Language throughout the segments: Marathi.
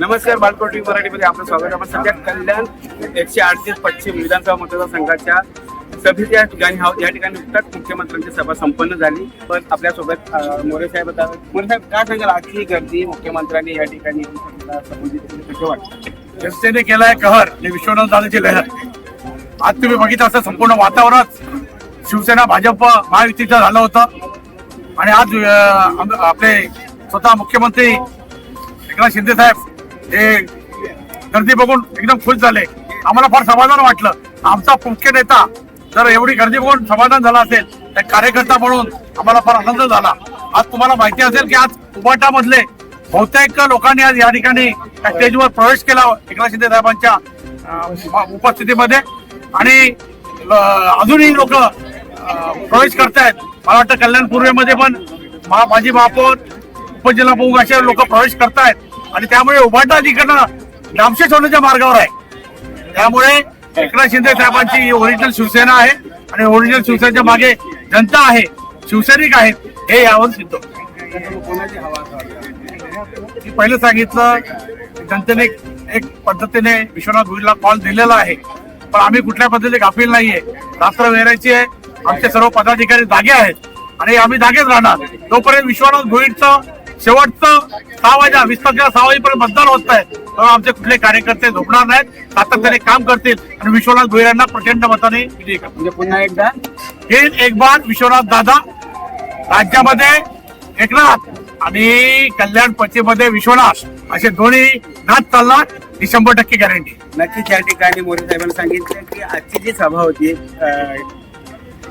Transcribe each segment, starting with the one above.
नमस्कार बालकोटी मराठीमध्ये आपलं स्वागत. आपण सध्या कल्याण एकशे अडतीस पश्चिम विधानसभा मतदारसंघाच्या सभेत या ठिकाणी आहोत. या ठिकाणी नुकताच मुख्यमंत्र्यांची सभा संपन्न झाली. पण आपल्यासोबत मोरे साहेब आता मोरे साहेब काय सांगाल? आजची गर्दी मुख्यमंत्र्यांनी या ठिकाणी संबोधित केली कसं वाटतं? जनतेने केलाय कहर. हे विश्वनाथ दादाची लहर. आज तुम्ही बघितलं असं संपूर्ण वातावरण शिवसेना भाजप महायुतीचं झालं होतं. आणि आज आपले स्वतः मुख्यमंत्री एकनाथ शिंदे साहेब हे गर्दी बघून एकदम खुश झाले. आम्हाला फार समाधान वाटलं. आमचा मुख्य नेता जर एवढी गर्दी बघून समाधान झाला असेल तर कार्यकर्ता म्हणून आम्हाला फार आनंद झाला. आज तुम्हाला माहिती असेल की आज उबाटामधले बहुतेक लोकांनी आज या ठिकाणी त्या स्टेजवर प्रवेश केला एकनाथ शिंदे साहेबांच्या उपस्थितीमध्ये. आणि अजूनही लोक प्रवेश करतायत. मला वाटतं कल्याण पूर्वेमध्ये पण महा- माजी महापौर उपजिल्हा प्रमुख असे लोक प्रवेश करतायत. आणि त्यामुळे उभाटा तिकडनं नामशेष होण्याच्या मार्गावर आहे. त्यामुळे एकनाथ शिंदे साहेबांची ही ओरिजिनल शिवसेना आहे आणि ओरिजिनल शिवसेनेच्या मागे जनता आहे शिवसैनिक आहेत हे यावर सिद्ध. मी पहिलं सांगितलं जनतेने एक पद्धतीने विश्वनाथ भोईरला कॉल दिलेला आहे. पण आम्ही कुठल्या पद्धतीने गाफील नाहीये. रात्र वेरायची आहे. आमचे सर्व पदाधिकारी जागे आहेत. आणि आम्ही जागेच राहणार. तोपर्यंत विश्वनाथ भोईरचं शेवटचं सहा वाजा वीस तारखेला सहा वाजेपर्यंत मतदान होत आहे तेव्हा आमचे कुठले कार्यकर्ते झोपणार नाहीत. सातत्याने काम करतील. आणि विश्वनाथ भोईरांना प्रचंड मताने विजयी म्हणजे पुन्हा एकदा? हे एक बार विश्वनाथ दादा राज्यामध्ये एकनाथ आणि कल्याण पश्चिममध्ये विश्वनाथ असे दोन्ही नाथ चालणार ही शंभर टक्के गॅरंटी नक्कीच या ठिकाणी मोरे साहेबांनी सांगितलं की आजची जी सभा होती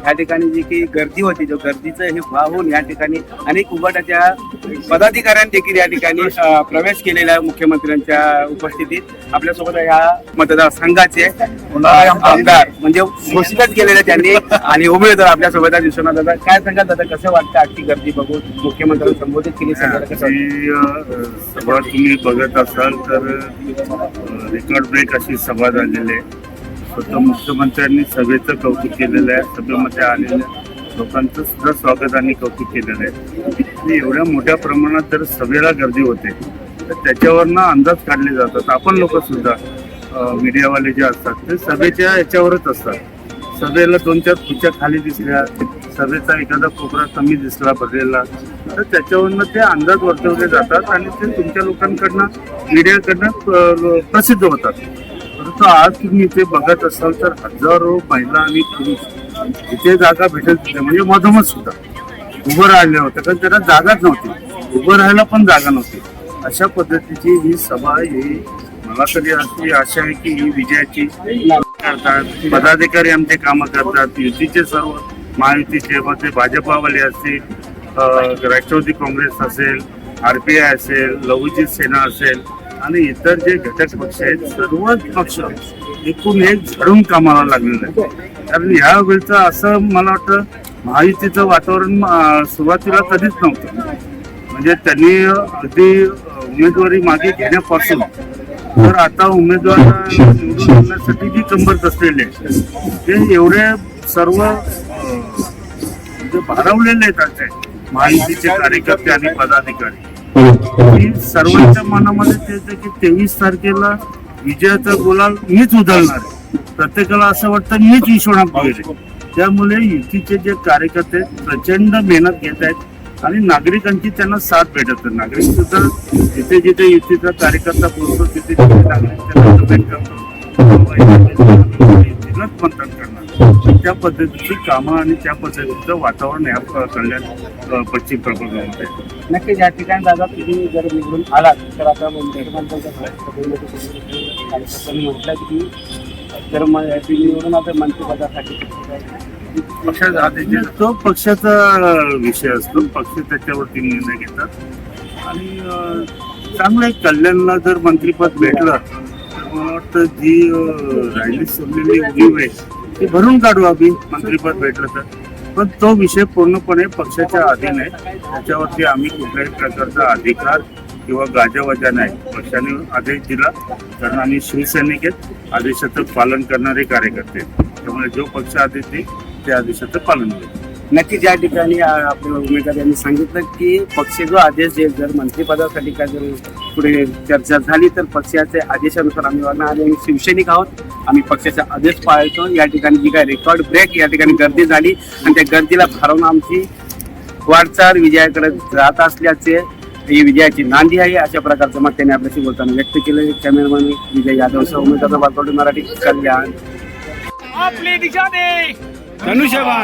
या ठिकाणी जी काही गर्दी होती जो गर्दीचं हे वाहून या ठिकाणी अनेक उभाटाच्या पदाधिकाऱ्यांनी देखील या ठिकाणी प्रवेश केलेला आहे मुख्यमंत्र्यांच्या उपस्थितीत. आपल्यासोबत या मतदारसंघाचे आमदार म्हणजे घोषितच केलेले त्यांनी आणि उमेदवार आपल्यासोबत विश्वनाथ दादा. काय सांगाल दादा कसं वाटतं आजची गर्दी बघून? मुख्यमंत्र्यांनी संबोधित केली सभा तुम्ही बघत असाल तर रेकॉर्ड ब्रेक अशी सभा झालेली आहे. स्वतः मुख्यमंत्र्यांनी सभेचं कौतुक केलेलं आहे. सभेमध्ये आलेल्या लोकांचं सुद्धा स्वागत आणि कौतुक केलेलं आहे. एवढ्या मोठ्या प्रमाणात जर सभेला गर्दी होते तर त्याच्यावरनं अंदाज काढले जातात. आपण लोक सुद्धा मीडियावाले जे असतात ते सभेच्या याच्यावरच असतात. सभेला दोन चार खुर्च्या खाली दिसल्या सभेचा एखादा कोपरा कमी दिसला भरलेला तर त्याच्यावरनं ते अंदाज वर्तवले जातात आणि ते तुमच्या लोकांकडनं मीडियाकडनं प्रसिद्ध होतात. परंतु आज तुम्ही इथे बघत असाल तर हजारो महिला आणि पुरुष इथे जागा भेटत होत्या म्हणजे मधोमध सुद्धा. उभं राहिल्या होत्या कारण त्यांना जागाच नव्हती. उभं राहायला पण जागा नव्हती. अशा पद्धतीची ही सभा ही मला तरी अशी आशा आहे की ही विजयाची करतात. पदाधिकारी आमचे कामं करतात. युतीचे सर्व महायुतीचे मग ते भाजपावाले असतील राष्ट्रवादी काँग्रेस असेल आर पी आय असेल लघुजित सेना असेल आणि इतर जे घटक पक्ष आहेत सर्वच पक्ष एकूण एक झडून कामाला लागलेलं आहे कारण ह्या वेळचं असं मला वाटतं महायुतीचं वातावरण सुरुवातीला कधीच नव्हतं. म्हणजे त्यांनी अगदी उमेदवारी मागे घेण्यापासून तर आता उमेदवार निवडून आणण्यासाठी जी कंबर कसलेले ते एवढे सर्व अं, म्हणजे भारावलेले आहेत आता. महायुतीचे कार्यकर्ते आणि पदाधिकारी. की सर्वांच्या मनामध्ये ते की तेवीस तारखेला विजयाचा गुलाल मीच उधळणार आहे. प्रत्येकाला असं वाटतं मीच ईश्वरात पाहिजे त्यामुळे युतीचे जे कार्यकर्ते प्रचंड मेहनत घेत आहेत आणि नागरिकांची त्यांना साथ भेटत नागरिक सुद्धा जिथे जिथे युतीचा कार्यकर्ता बोलतो तिथे तिथे नागरिक त्यांना कमेंट करतो. युतीलाच मतदान करणार. त्या पद्धतीची कामं आणि त्या पद्धतीचं वातावरण या कल्याण पश्चिम प्रकल्पामध्ये आहे. नक्कीच या ठिकाणी दादा तुम्ही जर निवडून आलात तर आता म्हटलं की जर तुम्ही निवडून आता मंत्रिपदासाठी पक्षाचा तो पक्षाचा विषय असतो. पक्ष त्याच्यावरती निर्णय घेतात. आणि चांगलं आहे. कल्याणला जर मंत्रीपद भेटलं तर मला वाटतं जी राहिली सोडलेली उणीव आहे ती भरून काढू आम्ही. मंत्रीपद भेटलं तर. पण तो विषय पूर्णपणे पक्षाच्या अधीन आहे. त्याच्यावरती आम्ही कुठल्याही प्रकारचा अधिकार किंवा गाजावाजा नाही. पक्षाने आदेश दिला कारण आम्ही शिवसैनिक आहेत. आदेशाचं पालन करणारे कार्यकर्ते त्यामुळे जो पक्ष आदेश देईल त्या आदेशाचं पालन होईल. नक्कीच या ठिकाणी आपल्या उमेदवार यांनी सांगितलं की पक्ष जो आदेश देईल जर मंत्रिपदासाठी काय जर पुढे चर्चा झाली तर पक्षाच्या आदेशानुसार आम्ही वागणार आणि आम्ही शिवसैनिक आहोत. आम्ही पक्षाचा आदेश पाळतो. या ठिकाणी जी काय रेकॉर्ड ब्रेक या ठिकाणी गर्दी झाली आणि त्या गर्दीला हरवून आमची वाटचाल विजयाकडे जात असल्याचे ही विजयाची नांदी आहे. अशा प्रकारचं मत त्यांनी आपल्याशी बोलताना व्यक्त केलं. कॅमेरामॅन विजय यादव सह उमेदवार बालकोटी मराठी कल्याण. आपली दिशा दे. धनुष्यबाण.